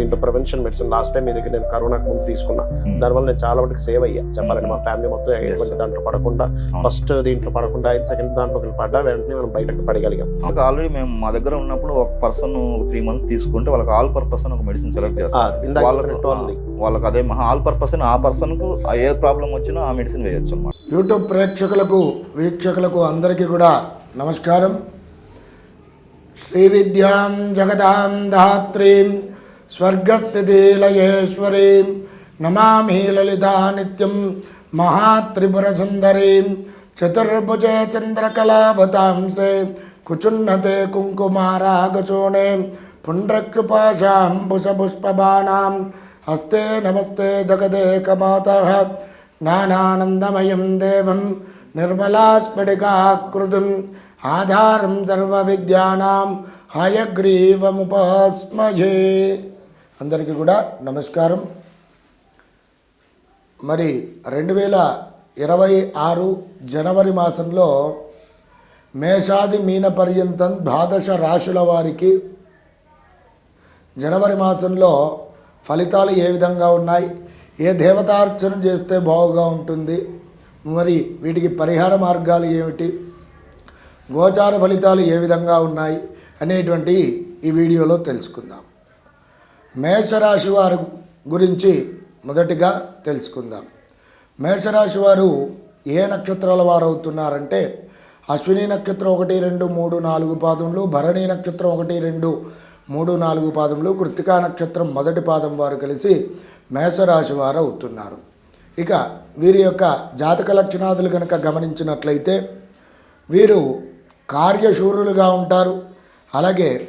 దీంట్లో prevention medicine last time మీ దగ్గర నేను కరోనాకు ముందు తీసుకున్నా. దానివల్ల నేను చాలా వరకు సేవ్ అయ్యా. చెప్పాలంటే మా ఫ్యామిలీ మొత్తం ఎటువంటి దాంట్లో పడకుండా ఫస్ట్ దీంట్లో పడకుండా ఐదు సెకండ్ దాంట్లో పడ్డా వెంటనే మనం బయటకు పడగలిగాం. ఆల్రెడీ మేము మా దగ్గర ఉన్నప్పుడు ఒక పర్సన్ త్రీ మంత్స్ తీసుకుంటే వాళ్ళకి ఆల్ పర్పస్ ఒక మెడిసిన్ సెలెక్ట్ చేస్తారు. వాళ్ళకు. వాళ్ళకి అదే ఆల్ పర్పస్ ఆ పర్సన్కు ఏ ప్రాబ్లం వచ్చినా ఆ మెడిసిన్ వేయొచ్చు అనమాట యూట్యూబ్ ప్రేక్షకులకు వీక్షకులకు అందరికీ కూడా నమస్కారం. శ్రీ విద్యాం జగదాం ధాత్రీం స్వర్గస్థితిలయేశ్వరీం నమామి లలితా నిత్యం మహాత్రిపురసుందరీం చతుర్భుజే చంద్రకళావతాంసే కుచున్నతే కుంకుమారాగచూణే పుండ్రక్షుపాశాం పుషపుష్పబాణాం హస్తే నమస్తే జగదేకమాత నానానందమయం దేవం నిర్మలాస్ఫటికాకృతిం ఆధారం సర్వవిద్యానాం హయగ్రీవముపాస్మయే అందరికీ కూడా నమస్కారం. మరి రెండు వేల ఇరవై ఆరు జనవరి మాసంలో మేషాది మీన పర్యంతం ద్వాదశ రాశుల వారికి జనవరి మాసంలో ఫలితాలు ఏ విధంగా ఉన్నాయి? ఏ దేవతార్చన చేస్తే బాగుగా ఉంటుంది? మరి వీటికి పరిహార మార్గాలు ఏమిటి? గోచార ఫలితాలు ఏ విధంగా ఉన్నాయి? అనేటువంటి ఈ వీడియోలో తెలుసుకుందాం. మేషరాశి వారి గురించి మొదటిగా తెలుసుకుందాం. మేషరాశి వారు ఏ నక్షత్రాల వారు అవుతున్నారంటే అశ్విని నక్షత్రం ఒకటి రెండు మూడు నాలుగు పాదములు భరణి నక్షత్రం ఒకటి రెండు మూడు నాలుగు పాదములు కృతికా నక్షత్రం మొదటి పాదం వారు కలిసి మేషరాశి వారు అవుతున్నారు. ఇక వీరి యొక్క జాతక లక్షణాదులు కనుక గమనించినట్లయితే వీరు కార్యశూరులుగా ఉంటారు. అలాగే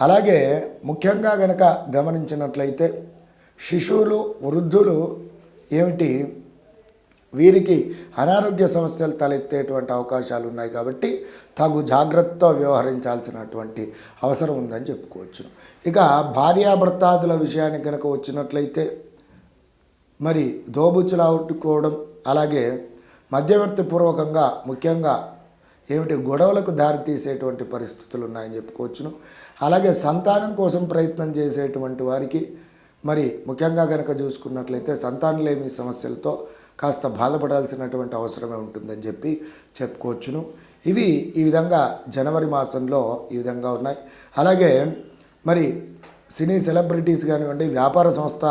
అలాగే ముఖ్యంగా గనక గమనించినట్లయితే శిశువులు వృద్ధులు ఏమిటి? వీరికి అనారోగ్య సమస్యలు తలెత్తేటువంటి అవకాశాలు ఉన్నాయి కాబట్టి తగు జాగ్రత్తతో వ్యవహరించాల్సినటువంటి అవసరం ఉందని చెప్పుకోవచ్చు. ఇక భార్యాభర్తాదుల విషయానికి కనుక వచ్చినట్లయితే మరి దోబుచ్చులావుట్టుకోవడం అలాగే మధ్యవర్తి పూర్వకంగా ముఖ్యంగా ఏమిటి? గొడవలకు దారితీసేటువంటి పరిస్థితులు ఉన్నాయని చెప్పుకోవచ్చును. అలాగే సంతానం కోసం ప్రయత్నం చేసేటువంటి వారికి మరి ముఖ్యంగా కనుక చూసుకున్నట్లయితే సంతానలేమి సమస్యలతో కాస్త బాధపడాల్సినటువంటి అవసరమే ఉంటుందని చెప్పి చెప్పుకోవచ్చును. ఇవి ఈ విధంగా జనవరి మాసంలో ఈ విధంగా ఉన్నాయి. అలాగే మరి సినీ సెలబ్రిటీస్ కానివ్వండి వ్యాపార సంస్థ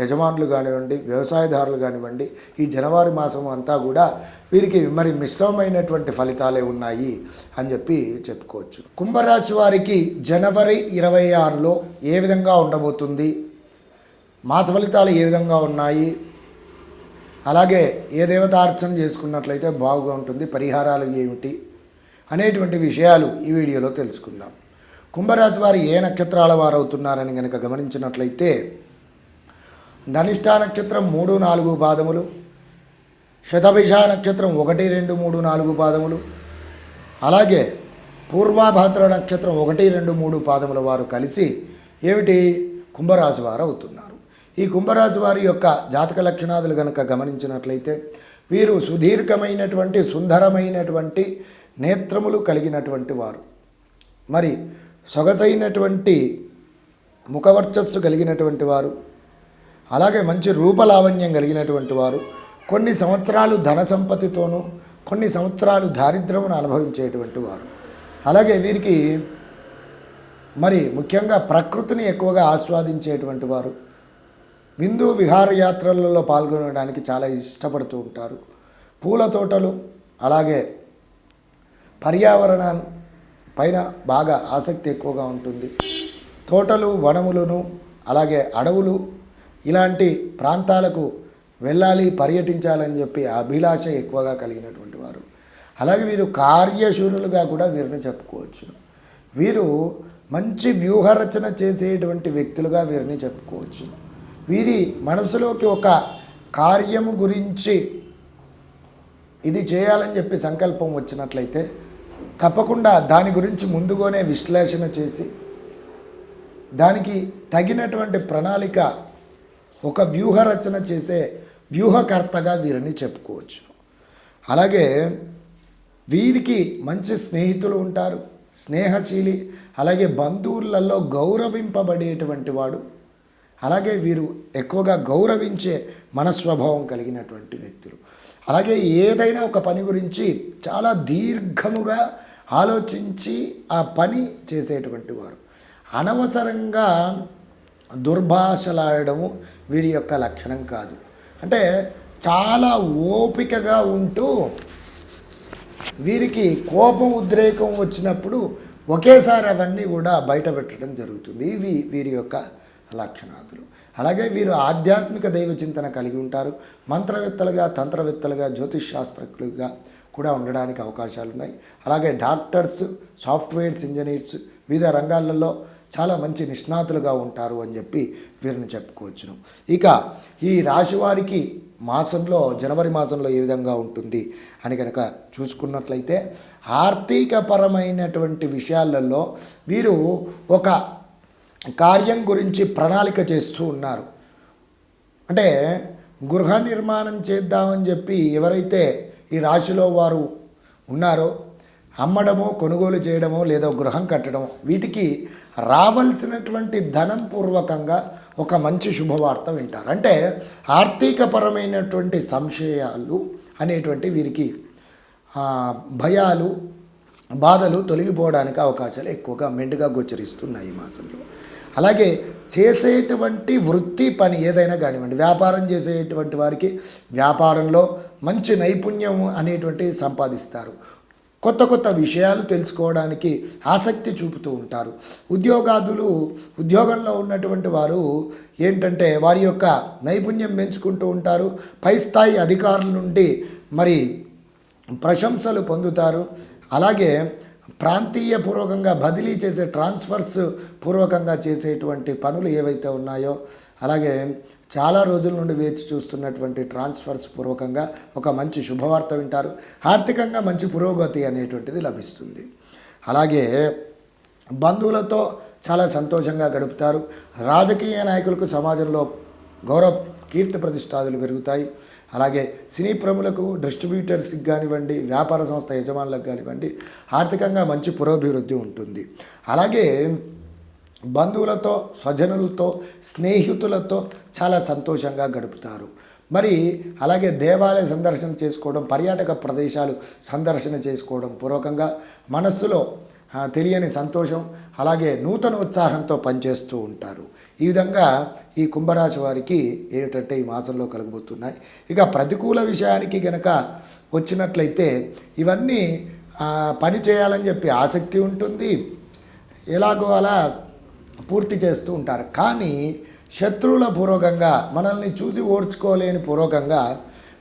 యజమానులు కానివ్వండి వ్యవసాయదారులు కానివ్వండి ఈ జనవరి మాసం అంతా కూడా వీరికి మరి మిశ్రమమైనటువంటి ఫలితాలే ఉన్నాయి అని చెప్పి చెప్పుకోవచ్చు. కుంభరాశి వారికి జనవరి ఇరవై ఆరులో ఏ విధంగా ఉండబోతుంది? మాస ఫలితాలు ఏ విధంగా ఉన్నాయి? అలాగే ఏ దేవతార్చన చేసుకున్నట్లయితే బాగుగా ఉంటుంది పరిహారాలు ఏమిటి అనేటువంటి విషయాలు ఈ వీడియోలో తెలుసుకుందాం. కుంభరాశి వారు ఏ నక్షత్రాల వారు అవుతున్నారని కనుక గమనించినట్లయితే ధనిష్టా నక్షత్రం మూడు నాలుగు పాదములు శతభిష నక్షత్రం ఒకటి రెండు మూడు నాలుగు పాదములు అలాగే పూర్వాభాద్ర నక్షత్రం ఒకటి రెండు మూడు పాదముల వారు కలిసి ఏమిటి? కుంభరాశి వారు అవుతున్నారు. ఈ కుంభరాశి వారి యొక్క జాతక లక్షణాదులు కనుక గమనించినట్లయితే వీరు సుదీర్ఘమైనటువంటి సుందరమైనటువంటి నేత్రములు కలిగినటువంటి వారు. మరి సొగసైనటువంటి ముఖవర్చస్సు కలిగినటువంటి వారు అలాగే మంచి రూపలావణ్యం కలిగినటువంటి వారు కొన్ని సంవత్సరాలు ధన సంపత్తితోనూ కొన్ని సంవత్సరాలు దారిద్ర్యమును అనుభవించేటువంటి వారు. అలాగే వీరికి మరి ముఖ్యంగా ప్రకృతిని ఎక్కువగా ఆస్వాదించేటువంటి వారు విందు విహారయాత్రలలో పాల్గొనడానికి చాలా ఇష్టపడుతూ ఉంటారు. పూల తోటలు అలాగే పర్యావరణాన్ని పైన బాగా ఆసక్తి ఎక్కువగా ఉంటుంది. తోటలు వనములను అలాగే అడవులు ఇలాంటి ప్రాంతాలకు వెళ్ళాలి పర్యటించాలని చెప్పి అభిలాష ఎక్కువగా కలిగినటువంటి వారు. అలాగే వీరు కార్యశూరులుగా కూడా వీరిని చెప్పుకోవచ్చు. వీరు మంచి వ్యూహరచన చేసేటువంటి వ్యక్తులుగా వీరిని చెప్పుకోవచ్చు. వీరి మనసులోకి ఒక కార్యము గురించి ఇది చేయాలని చెప్పి సంకల్పం వచ్చినట్లయితే తప్పకుండా దాని గురించి ముందుగానే విశ్లేషణ చేసి దానికి తగినటువంటి ప్రణాళిక ఒక వ్యూహరచన చేసే వ్యూహకర్తగా వీరిని చెప్పుకోవచ్చు. అలాగే వీరికి మంచి స్నేహితులు ఉంటారు స్నేహశీలి అలాగే బంధువులలో గౌరవింపబడేటువంటి వాడు అలాగే వీరు ఎక్కువగా గౌరవించే మనస్వభావం కలిగినటువంటి వ్యక్తులు. అలాగే ఏదైనా ఒక పని గురించి చాలా దీర్ఘముగా ఆలోచించి ఆ పని చేసేటువంటి వారు. అనవసరంగా దుర్భాషలాడము వీరి యొక్క లక్షణం కాదు. అంటే చాలా ఓపికగా ఉంటూ వీరికి కోపం ఉద్రేకం వచ్చినప్పుడు ఒకేసారి అవన్నీ కూడా బయట పెట్టడం జరుగుతుంది. ఇవి వీరి యొక్క లక్షణాదులు. అలాగే వీరు ఆధ్యాత్మిక దైవ చింతన కలిగి ఉంటారు. మంత్రవేత్తలుగా తంత్రవేత్తలుగా జ్యోతిష్ శాస్త్రజ్ఞులుగా కూడా ఉండడానికి అవకాశాలు ఉన్నాయి అలాగే డాక్టర్స్ సాఫ్ట్వేర్స్ ఇంజనీర్స్ వివిధ రంగాలలో చాలా మంచి నిష్ణాతులుగా ఉంటారు అని చెప్పి వీరిని చెప్పుకోవచ్చును. ఇక ఈ రాశి వారికి మాసంలో జనవరి మాసంలో ఏ విధంగా ఉంటుంది అని కనుక చూసుకున్నట్లయితే ఆర్థికపరమైనటువంటి విషయాలలో వీరు ఒక కార్యం గురించి ప్రణాళిక చేస్తూ ఉన్నారు. అంటే గృహ నిర్మాణం చేద్దామని చెప్పి ఎవరైతే ఈ రాశిలో వారు ఉన్నారో అమ్మడమో కొనుగోలు చేయడమో లేదా గృహం కట్టడమో వీటికి రావాల్సినటువంటి ధనం పూర్వకంగా ఒక మంచి శుభవార్త వింటారు. అంటే ఆర్థికపరమైనటువంటి సంశయాలు అనేటువంటి వీరికి భయాలు బాధలు తొలగిపోవడానికి అవకాశాలు ఎక్కువగా మెండుగా గోచరిస్తున్నాయి ఈ మాసంలో. అలాగే చేసేటువంటి వృత్తి పని ఏదైనా కానివ్వండి వ్యాపారం చేసేటువంటి వారికి వ్యాపారంలో మంచి నైపుణ్యం అనేటువంటి సంపాదిస్తారు. కొత్త కొత్త విషయాలు తెలుసుకోవడానికి ఆసక్తి చూపుతూ ఉంటారు. ఉద్యోగాదులు ఉద్యోగంలో ఉన్నటువంటి వారు ఏంటంటే వారి యొక్క నైపుణ్యం పెంచుకుంటూ ఉంటారు. పై స్థాయి అధికారుల నుండి మరి ప్రశంసలు పొందుతారు. అలాగే ప్రాంతీయ పూర్వకంగా బదిలీ చేసే ట్రాన్స్ఫర్స్ పూర్వకంగా చేసేటువంటి పనులు ఏవైతే ఉన్నాయో అలాగే చాలా రోజుల నుండి వేచి చూస్తున్నటువంటి ట్రాన్స్ఫర్స్ పూర్వకంగా ఒక మంచి శుభవార్త వింటారు. ఆర్థికంగా మంచి పురోగతి అనేటువంటిది లభిస్తుంది. అలాగే బంధువులతో చాలా సంతోషంగా గడుపుతారు. రాజకీయ నాయకులకు సమాజంలో గౌరవ కీర్తి ప్రతిష్టాదులు పెరుగుతాయి. అలాగే సినీ ప్రములకు డిస్ట్రిబ్యూటర్స్కి కానివ్వండి వ్యాపార సంస్థ యజమానులకు కానివ్వండి ఆర్థికంగా మంచి పురోభివృద్ధి ఉంటుంది. అలాగే బంధువులతో స్వజనులతో స్నేహితులతో చాలా సంతోషంగా గడుపుతారు. మరి అలాగే దేవాలయ సందర్శన చేసుకోవడం పర్యాటక ప్రదేశాలు సందర్శన చేసుకోవడం పూర్వకంగా మనస్సులో తెలియని సంతోషం అలాగే నూతన ఉత్సాహంతో పనిచేస్తూ ఉంటారు. ఈ విధంగా ఈ కుంభరాశి వారికి ఏమిటంటే ఈ మాసంలో కలగబోతున్నాయి. ఇక ప్రతికూల విషయానికి గనక వచ్చినట్లయితే ఇవన్నీ పని చేయాలని చెప్పి ఆసక్తి ఉంటుంది. ఎలాగో అలా పూర్తి చేస్తూ ఉంటారు. కానీ శత్రువుల పూర్వకంగా మనల్ని చూసి ఓడ్చుకోలేని పూర్వకంగా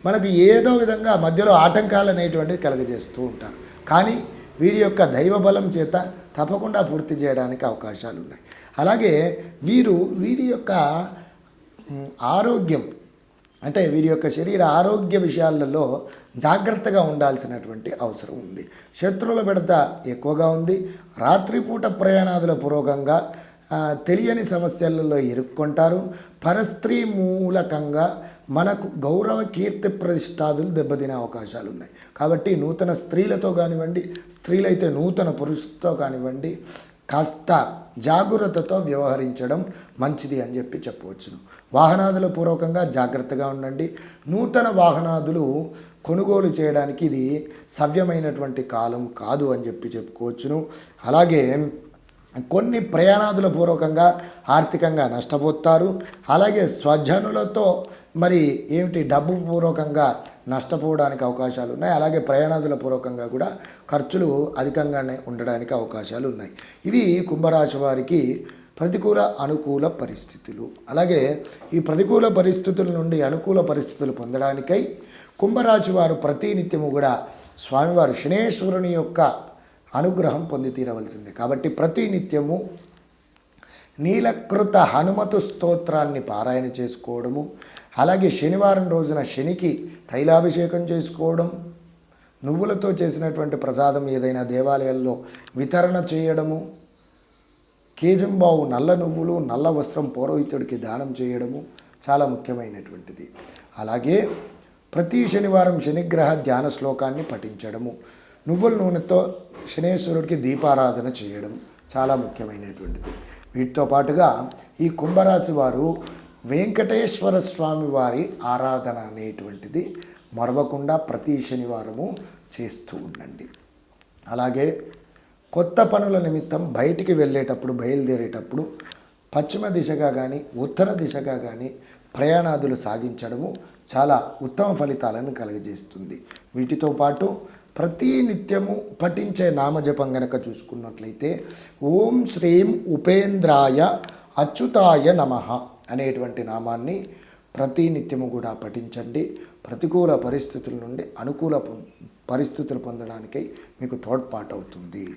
మనకు ఏదో విధంగా మధ్యలో ఆటంకాలు అనేటువంటివి కలుగజేస్తూ ఉంటారు. కానీ వీరి యొక్క దైవబలం చేత తప్పకుండా పూర్తి చేయడానికి అవకాశాలు ఉన్నాయి అలాగే వీరు వీరి యొక్క ఆరోగ్యం అంటే వీరి యొక్క శరీర ఆరోగ్య విషయాలలో జాగ్రత్తగా ఉండాల్సినటువంటి అవసరం ఉంది. శత్రువుల బెడత ఎక్కువగా ఉంది. రాత్రిపూట ప్రయాణాదుల పూర్వకంగా తెలియని సమస్యలలో ఇరుక్కుంటారు. పరస్త్రీ మూలకంగా మనకు గౌరవ కీర్తి ప్రతిష్టాదులు దెబ్బతినే అవకాశాలు ఉన్నాయి కాబట్టి నూతన స్త్రీలతో కానివ్వండి స్త్రీలైతే నూతన పురుషులతో కానివ్వండి కాస్త జాగ్రత్తతో వ్యవహరించడం మంచిది అని చెప్పి చెప్పవచ్చును. వాహనాదుల పూర్వకంగా జాగ్రత్తగా ఉండండి. నూతన వాహనాదులు కొనుగోలు చేయడానికి ఇది సవ్యమైనటువంటి కాలం కాదు అని చెప్పి చెప్పుకోవచ్చును. అలాగే కొన్ని ప్రయాణాదుల పూర్వకంగా ఆర్థికంగా నష్టపోతారు. అలాగే స్వజనులతో మరి ఏమిటి డబ్బు పూర్వకంగా నష్టపోవడానికి అవకాశాలు ఉన్నాయి. అలాగే ప్రయాణాదుల పూర్వకంగా కూడా ఖర్చులు అధికంగానే ఉండడానికి అవకాశాలు ఉన్నాయి. ఇవి కుంభరాశి వారికి ప్రతికూల అనుకూల పరిస్థితులు. అలాగే ఈ ప్రతికూల పరిస్థితుల నుండి అనుకూల పరిస్థితులు పొందడానికై కుంభరాశి వారు ప్రతినిత్యము కూడా స్వామివారు శనేశ్వరుని యొక్క అనుగ్రహం పొంది తీరవలసిందే. కాబట్టి ప్రతి నిత్యము నీలకృత హనుమతు స్తోత్రాన్ని పారాయణ చేసుకోవడము అలాగే శనివారం రోజున శనికి తైలాభిషేకం చేసుకోవడం నువ్వులతో చేసినటువంటి ప్రసాదం ఏదైనా దేవాలయాల్లో వితరణ చేయడము కేజంబావు నల్ల నువ్వులు నల్ల వస్త్రం పౌరోహితుడికి దానం చేయడము చాలా ముఖ్యమైనటువంటిది. అలాగే ప్రతి శనివారం శనిగ్రహ ధ్యాన శ్లోకాన్ని పఠించడము నువ్వుల నూనెతో శనేశ్వరుడికి దీపారాధన చేయడం చాలా ముఖ్యమైనటువంటిది. వీటితో పాటుగా ఈ కుంభరాశి వారు వెంకటేశ్వర స్వామి వారి ఆరాధన అనేటువంటిది మరవకుండా ప్రతి శనివారము చేస్తూ ఉండండి. అలాగే కొత్త పనుల నిమిత్తం బయటికి వెళ్ళేటప్పుడు బయలుదేరేటప్పుడు పశ్చిమ దిశగా కానీ ఉత్తర దిశగా కానీ ప్రయాణాదులు సాగించడము చాలా ఉత్తమ ఫలితాలను కలుగజేస్తుంది. వీటితో పాటు ప్రతి నిత్యము పఠించే నామజపం గనక చూసుకున్నట్లయితే ఓం శ్రీం ఉపేంద్రాయ అచ్యుతాయ నమ అనేటువంటి నామాన్ని ప్రతి నిత్యము కూడా పఠించండి. ప్రతికూల పరిస్థితుల నుండి అనుకూల పొ- పరిస్థితులు పొందడానికై మీకు తోడ్పాటవుతుంది.